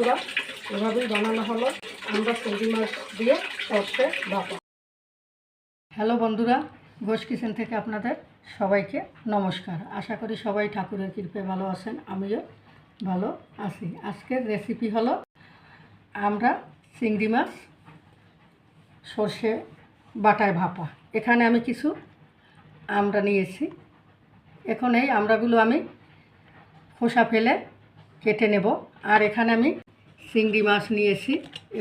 বন্ধুরা, এভাবেই বানানো হলো। আমরা সবজি মাছ দিয়ে সর্ষে ভাপা হ্যালো বন্ধুরা, ঘোষ কিচেন থেকে আপনাদের সবাইকে নমস্কার। আশা করি সবাই ঠাকুরের কৃপে ভালো আছেন, আমিও ভালো আছি। আজকের রেসিপি হলো আমরা চিংড়ি মাছ, সর্ষে, বাটায় ভাপা। এখানে আমি কিছু আমরা নিয়েছি। এখন এই আমরাগুলো আমি খোসা ফেলে কেটে নেব। আর এখানে আমি চিংড়ি মাছ নিয়েছি।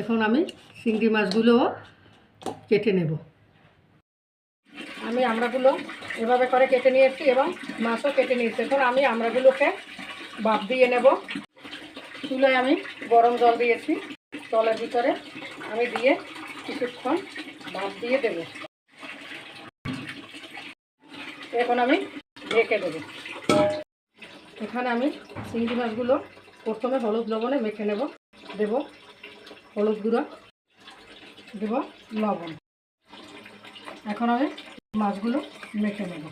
এখন আমি চিংড়ি মাছগুলোও কেটে নেব। আমি আমড়াগুলো এভাবে করে কেটে নিয়েছি এবং মাছও কেটে নিয়েছি। এখন আমি আমড়াগুলোকে বাপ দিয়ে নেব। চুলায় আমি গরম জল দিয়েছি। জলের ভিতরে আমি দিয়ে কিছুক্ষণ ভাপ দিয়ে দেব। এখন আমি ঢেকে দেবো। এখানে আমি চিংড়ি মাছগুলো প্রথমে হলুদ লবণে মেখে নেব। দেব হলুদ গুঁড়ো, দেব লবণ। এখন আমি মাছগুলো মেখে নেব।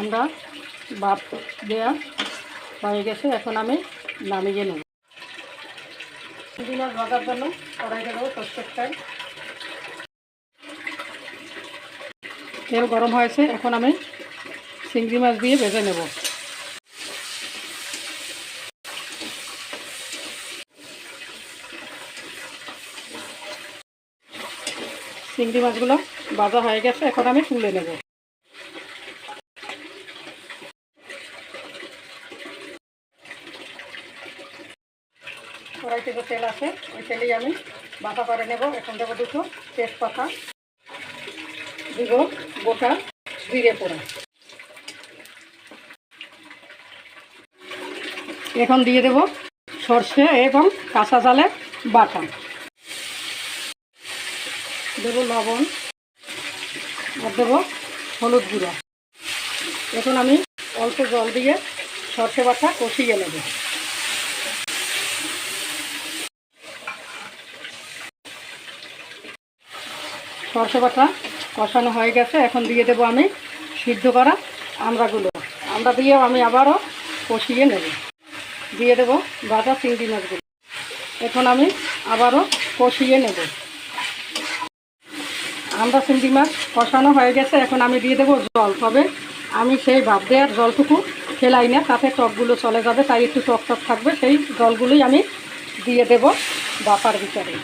আমরা বাপ দেওয়া হয়ে গেছে, এখন আমি নামিয়ে নেব। মাছ ভাজার জন্য কড়াইতে দেবো তেল। তেল গরম হয়েছে, এখন আমি চিংড়ি মাছ দিয়ে ভেজে নেব। চিংড়ি মাছগুলো ভাজা হয়ে গেছে, এখন আমি তুলে নেব। কড়াইতে যে তেল আছে, ওই তেলেই আমি বাটা করে নেব। এখন দেবো দুটো তেজপাতা, দিব গোটা জিরে পোড়া। এখন দিয়ে দেব সর্ষে এবং কাঁচা জালে বাটা। দেব লবণ আর দেবো হলুদ গুঁড়া। এখন আমি অল্প জল দিয়ে সর্ষে বাটা কষিয়ে নেব। সর্ষে বাটা কষানো হয়ে গেছে। এখন দিয়ে দেবো আমি সিদ্ধ করা আমড়াগুলো। আমরা দিয়ে আমি আবারও কষিয়ে নেব। দিয়ে দেবো ভাজা চিংড়ি মাছগুলো। এখন আমি আবারও কষিয়ে নেব। আমরা চিংড়ি মাছ কষানো হয়ে গেছে, এখন আমি দিয়ে দেবো জল। তবে আমি সেই ভাব দেওয়ার জলটুকু ফেলাই না, তাতে টকগুলো চলে যাবে, তাই একটু টক টক থাকবে, সেই জলগুলোই আমি দিয়ে দেব বাপার ভিতরে।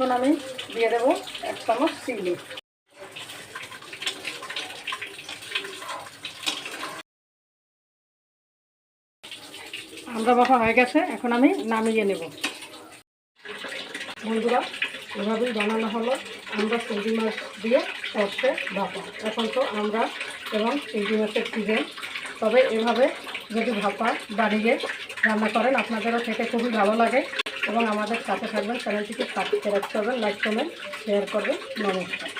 এখন আমি দিয়ে দেবো এক চামচ চিনি। আমরা বাবা হয়ে গেছে, এখন আমি নামিয়ে নেব। বন্ধুরা, এভাবেই বানানো হলো আমরা চিংড়ি মাছ দিয়ে সর্ষে ভাপা এখন তো আমরা এবং চিংড়ি মাছের সিজন তবে এভাবে যদি ভাপা বাড়িয়ে রান্না করেন, আপনাদেরও খেতে খুবই ভালো লাগে। এবং আমাদের সাথে থাকবেন চ্যানেলটিকে সাবস্ক্রাইব করবেন লাইক করবেন শেয়ার করবেন নমস্কার।